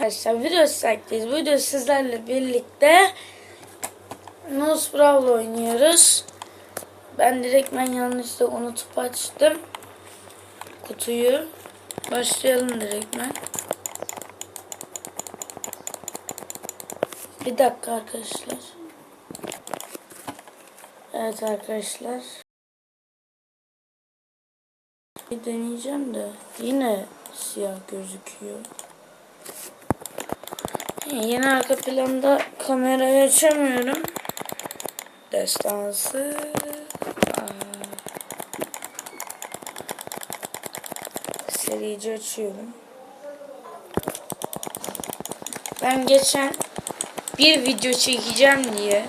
Arkadaşlar video çekeceğiz. Video sizlerle birlikte Nose Brawl oynuyoruz. Ben direktmen yanlışlıkla unutup açtım. Kutuyu. Başlayalım direktmen. Bir dakika arkadaşlar. Evet arkadaşlar. Bir deneyeceğim de yine siyah gözüküyor. Yine arka planda kamerayı açamıyorum. Destansı. Aa. Açıyorum. Ben geçen bir video çekeceğim diye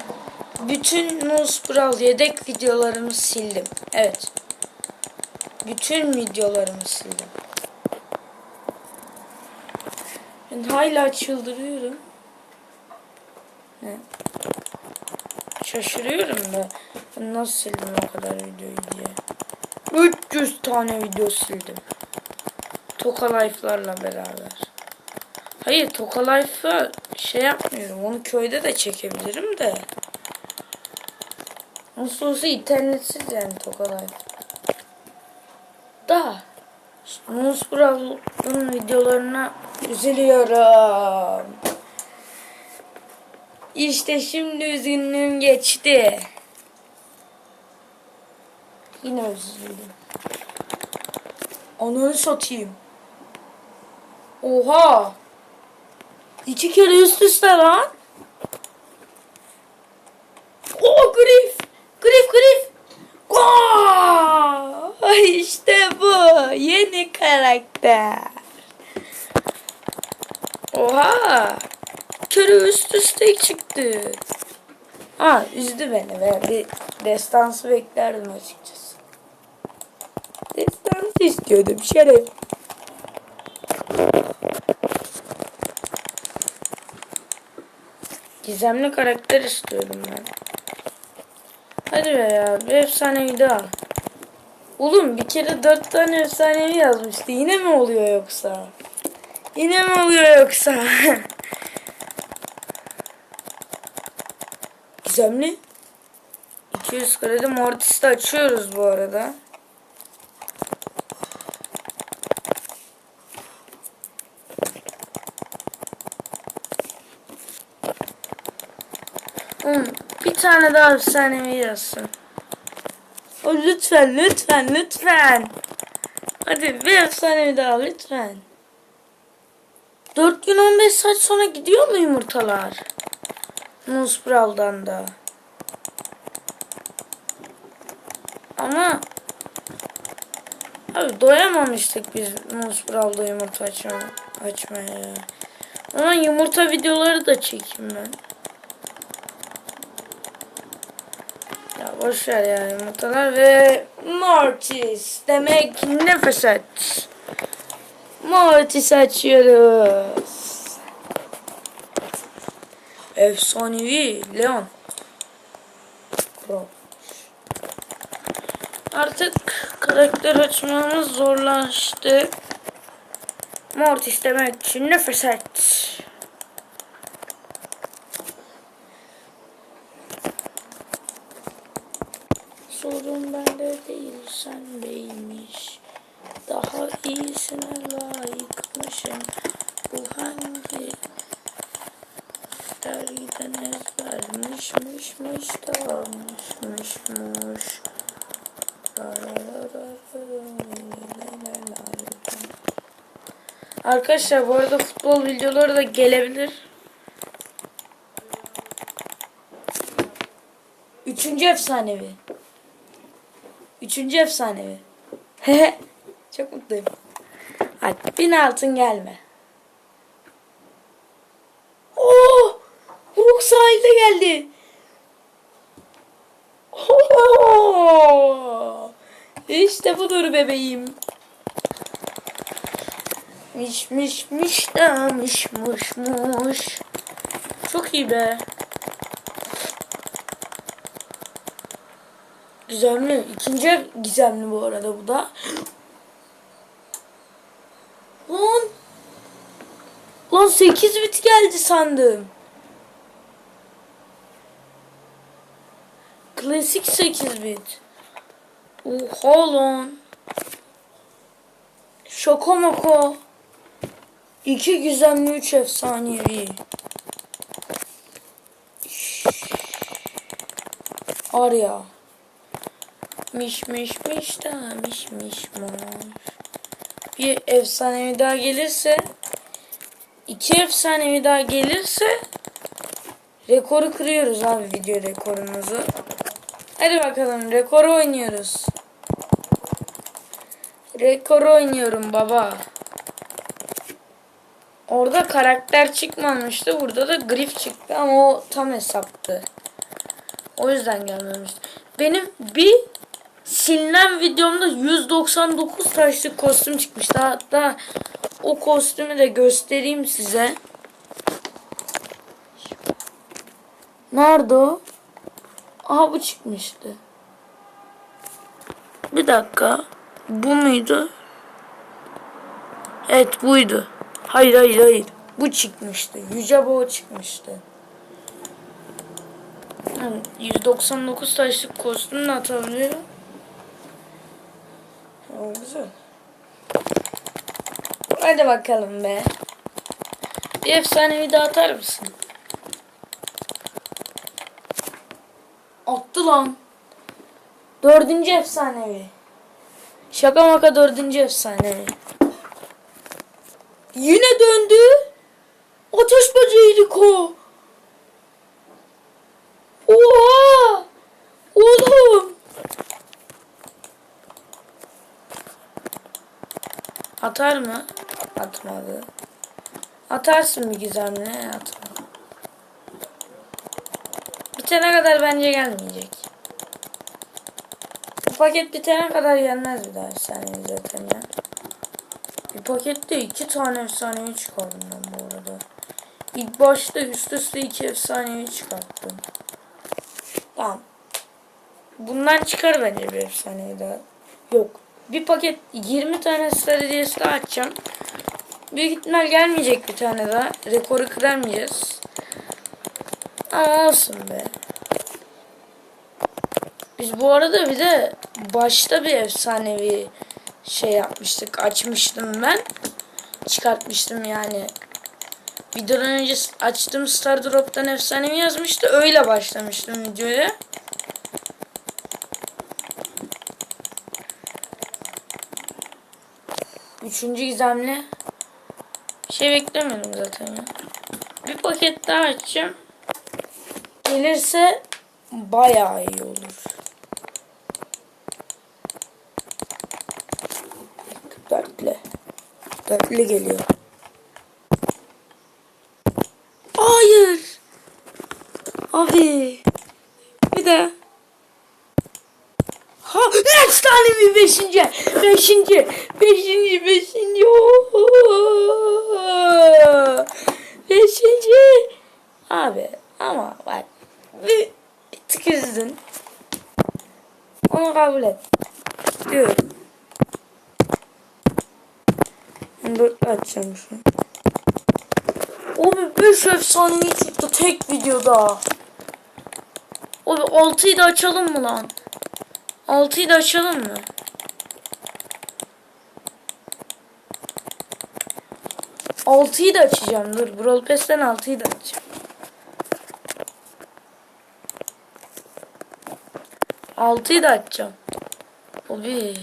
bütün Nose yedek videolarımı sildim. Evet. Bütün videolarımı sildim. Ben hala çıldırıyorum. Şaşırıyorum da. Nasıl sildim o kadar videoyu diye. 300 tane video sildim. Toka Life'larla beraber. Hayır Toka Life'ı şey yapmıyorum. Onu köyde de çekebilirim de. Nasıl olsa internetsiz yani Toka Life. Da. Nus Brawl'ın videolarına üzülüyorum. İşte şimdi üzgünlüğüm geçti. Yine üzüldüm. Ananı satayım. Oha. İki kere üst üste lan. Oo Griff. Griff Griff. Gol! İşte bu. Yeni karakter. Oha. Körü üst üste çıktı. Ha üzdü beni be. Bir destansı beklerdim açıkçası. Destansı istiyordum şeref. Gizemli karakter istiyordum ben. Hadi be ya bir efsanevi daha. Oğlum bir kere dört tane efsanevi yazmıştı. Yine mi oluyor yoksa? Yine mi oluyor yoksa? Gizemli. 200 kredi mortis'i açıyoruz bu arada. Oğlum, bir tane daha efsanevi yazsın. O lütfen lütfen lütfen. Hadi bir efsanevi daha lütfen. 4 gün 15 saat sonra gidiyor mu yumurtalar? Musbral'dan da. Ama abi doyamamıştık biz Musbral'da yumurta açma, açmaya. ya. Ama yumurta videoları da çekeyim ben. Ya boş ver ya yumurtalar ve Mortis demek nefes aç. Mortis açıyoruz. Efsanevi Leon. Pro. Artık karakter açmamız zorlaştı. Mortis demek için nefes aç. Daha iyisine layıkmışım. Bu hangi dergiden ezbermişmişmiş dağılmışmışmış. Arkadaşlar bu arada futbol videoları da gelebilir. Üçüncü efsanevi. Üçüncü efsanevi. Çok mutluyum. Hadi bin altın gelme. Oo! Hulk sahilde geldi. Oo! İşte budur bebeğim. Miş miş miş da miş muş muş. Çok iyi be. Gizemli. İkinci gizemli bu arada bu da. Lan. Lan Lan 8 bit geldi sandım. Klasik 8 bit. Oha lan. Şaka maka. İki gizemli üç efsanevi. Arya. Miş miş miş da miş miş moş. Bir efsanevi daha gelirse iki efsanevi daha gelirse rekoru kırıyoruz abi video rekorumuzu. Hadi bakalım rekoru oynuyoruz. Rekoru oynuyorum baba. Orada karakter çıkmamıştı. Burada da grif çıktı ama o tam hesaptı. O yüzden gelmemişti. Benim bir silinen videomda 199 taşlık kostüm çıkmıştı. Hatta o kostümü de göstereyim size. Nerede o? Aha bu çıkmıştı. Bir dakika. Bu muydu? Evet buydu. Hayır hayır hayır. Bu çıkmıştı. Yüce Boğa çıkmıştı. Evet, 199 taşlık kostümle atabiliyor. O güzel. Hadi bakalım be. Bir efsanevi daha atar mısın? Attı lan. Dördüncü efsanevi. Şaka maka dördüncü efsanevi. Yine döndü. Ateş böceğiydi ko. Oha! Oğlum! Atar mı? Atmadı. Atarsın bir gizemle. Atma. Bitene kadar bence gelmeyecek. Bu paket bitene kadar gelmez bir daha efsanevi zaten ya. Bir pakette iki tane efsanevi çıkardım ben bu arada. İlk başta üst üste iki efsanevi çıkarttım. Tamam. Bundan çıkar bence bir efsanevi daha. Yok. Bir paket 20 tane Star Hediyesi daha açacağım. Büyük ihtimal gelmeyecek bir tane daha. Rekoru kıramayacağız. Ama olsun be. Biz bu arada bir de başta bir efsanevi şey yapmıştık. Açmıştım ben. Çıkartmıştım yani. Videodan önce açtığım Star Drop'tan efsanevi yazmıştı. Öyle başlamıştım videoya. Üçüncü gizemli. Şey beklemiyordum zaten. Bir paket daha açacağım. Gelirse bayağı iyi olur. Dörtlü. Dörtlü geliyor. Hayır. Abi. Bir de. Ha, mi beşinci? Beşinci. Beşinci. Beşinci. Oo. Beşinci. Abi ama bak. Bir, bir tık üzdün. Onu kabul et. Diyorum. Dört açacağım şu. Abi 5 efsanevi çıktı tek videoda. Abi 6'yı da açalım mı lan? 6'yı da açalım mı? Altıyı da açacağım. Dur. Brawl Pass'ten altıyı da açacağım. Altıyı da açacağım. Abi.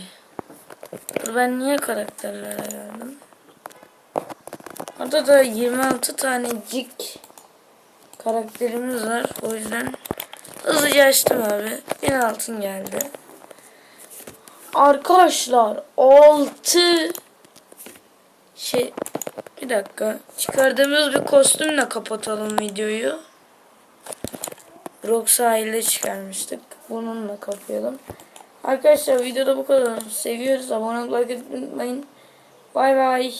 Dur ben niye karakterlere geldim? Orada da 26 tanecik karakterimiz var. O yüzden hızlıca açtım abi. Bir altın geldi. Arkadaşlar 6 şey bir dakika çıkardığımız bir kostümle kapatalım videoyu. Rock sahilde çıkarmıştık. Bununla kapayalım. Arkadaşlar videoda bu kadar. Seviyoruz. Abone olmayı unutmayın. Bay bay.